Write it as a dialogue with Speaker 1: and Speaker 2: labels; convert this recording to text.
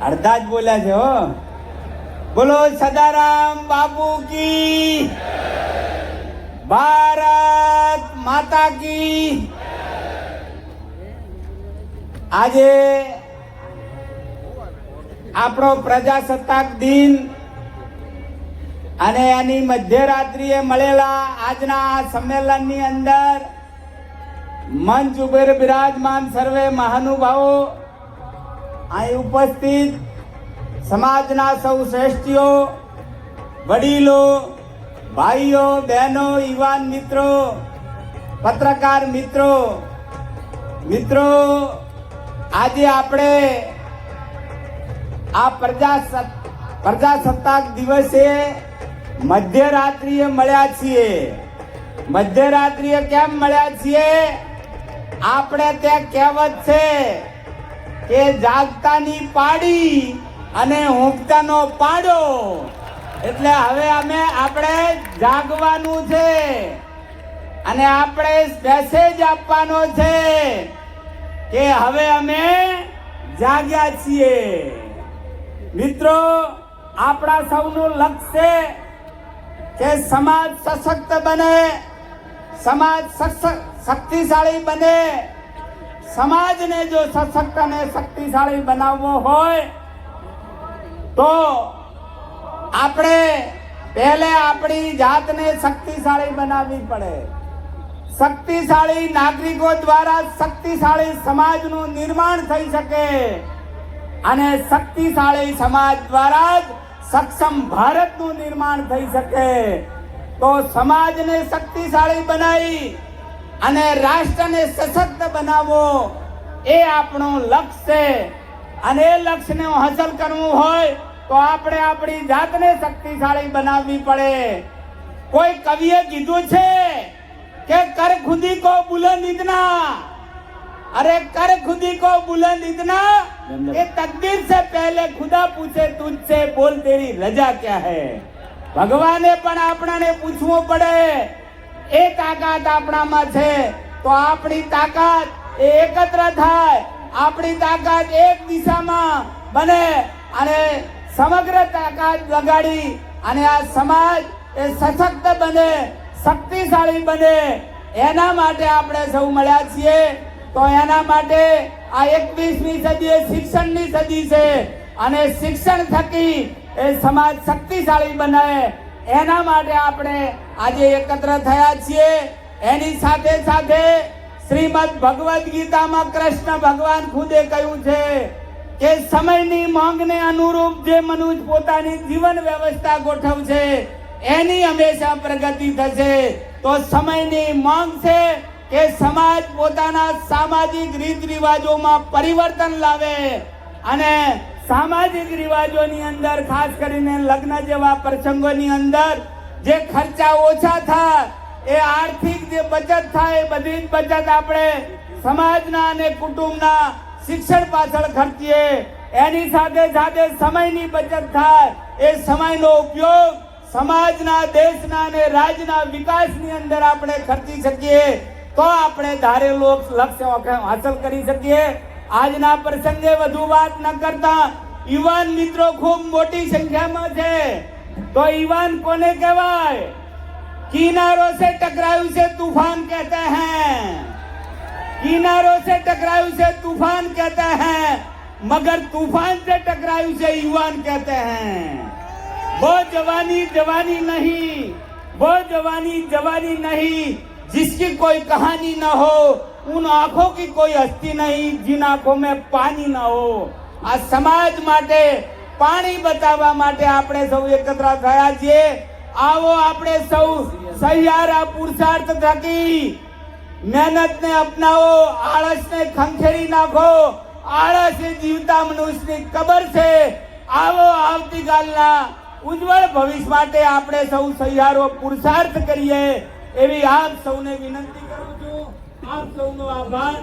Speaker 1: અડધા જ બોલ્યા છે, હો. બોલો, સદારામ બાપુ કી ભારત માતા કી આજે આપણો પ્રજાસત્તાક દિન અને એની મધ્યરાત્રિએ મળેલા આજના સંમેલનની અંદર મંચ ઉપર બિરાજમાન સર્વે મહાનુભાવો, અહીં ઉપસ્થિત સમાજના સૌ શ્રેષ્ઠીઓ, વડીલો, ભાઈઓ, બહેનો, યુવાન મિત્રો, પત્રકાર મિત્રો. મિત્રો, આજે આપણે આ પ્રજા પ્રજાસત્તાક દિવસે મધ્યરાત્રિએ મળ્યા છીએ. મધ્યરાત્રિએ કેમ મળ્યા છીએ? આપણે ત્યાં કહેવત છે કે જાગતાની પાડી અને ઊંઘતાનો પાડો. એટલે હવે અમે આપણે જાગવાનું છે અને આપણે મેસેજ આપવાનો છે કે હવે અમે જાગ્યા છીએ. મિત્રો, આપણા સૌનું લક્ષ્ય કે સમાજ સશક્ત બને. સમાજ શક્તિશાળી બને. સમાજને જો સશક્ત અને શક્તિશાળી બનાવવો હોય, તો આપણે પહેલે આપણી જાતને શક્તિશાળી બનાવવી પડે. શક્તિશાળી નાગરિકો દ્વારા શક્તિશાળી સમાજનું નિર્માણ થઈ શકે. અને શક્તિશાળી સમાજ દ્વારા જ સક્ષમ ભારતનું નિર્માણ થઈ શકે. તો સમાજને શક્તિશાળી બનાવી અને રાષ્ટ્રને સશક્ત બનાવવો એ આપણો લક્ષ્ય છે. અને એ લક્ષ્યને હાંસલ કરવું હોય તો આપણે આપણી જાતને શક્તિશાળી બનાવવી પડે. કોઈ કવિએ કીધું છે કે કર ખુદી કો બુલંદ ઇતના. અરે કર ખુદી કો બુલંદ ઇતના. એ તકદીર સે પહેલે ખુદા પૂછે તુજસે બોલ તેરી રજા ક્યા હૈ? ભગવાને પણ આપણાને પૂછવું પડે, એ તાકાત આપણામાં છે? તો આપણી તાકાત એ એકત્ર થાય. આપણી તાકાત એક દિશામાં બને અને સમગ્ર તાકાત લગાડી અને આ સમાજ એ સશક્ત બને, શક્તિશાળી બને. એના માટે આપણે સૌ મળ્યા છીએ. તો એના માટે આ એકવીસમી સદી એ શિક્ષણની સદી છે અને શિક્ષણ થકી એ સમાજ શક્તિશાળી બનાવે એના માટે આપણે આજે એકત્ર થયા છીએ. એની સાથે સાથે શ્રીમદ ભગવદ્ ગીતામાં કૃષ્ણ ભગવાન ખુદે કહ્યું છે કે સમયની માંગને અનુરૂપ જે મનુષ્ય પોતાની જીવન વ્યવસ્થા ગોઠવશે, એની હંમેશા પ્રગતિ થશે. તો સમયની માંગ છે કે સમાજ પોતાના સામાજિક રીત રિવાજોમાં પરિવર્તન લાવે અને સામાજિક રિવાજોની અંદર, ખાસ કરીને લગ્ન જેવા પ્રસંગોની અંદર, જે ખર્ચા ઓછા થાય, એ આર્થિક જે બચત થાય, એ બધી જ બચત આપણે સમાજના અને કુટુંબના શિક્ષણ પાછળ ખર્ચીએ. એની સાથે સાથે સમયની બચત થાય, એ સમયનો ઉપયોગ સમાજના, દેશના અને રાજ્યના વિકાસની અંદર આપણે ખર્ચી શકીએ. તો આપણે ધારેલો લક્ષ્ય હાંસલ કરી શકીએ. આજના પ્રસંગે વધુ વાત ન કરતા યુવાન મિત્રો ખૂબ મોટી સંખ્યામાં છે તો યુવાન કોને કહેવાય કિનારો से टकरायु से तूफान कहते हैं किनारों से टकरायु से तूफान कहते हैं मगर तूफान से टकरायु से युवान कहते हैं वो जवानी जवानी नहीं वो जवानी जवानी नहीं जिसकी कोई कहानी न हो उन आंखों की कोई हस्ती नहीं जिन आंखों में पानी न हो આ સમાજ માટે પાણી બચાવવા માટે આપણે સૌ એકત્ર થયા છીએ આવો આપણે સૌ સહિયારા પુરુષાર્થ થકી મહેનતને અપનાવો આળસને ખંખેરી નાખો આળસ એ જીવતા મનુષ્યની કબર છે આવો આવતીકાલના ઉજ્જવળ ભવિષ્ય માટે આપણે સૌ સહિયારો પુરુષાર્થ કરીએ એવી આપ સૌને વિનંતી કરું છું. આપ સૌનો આભાર.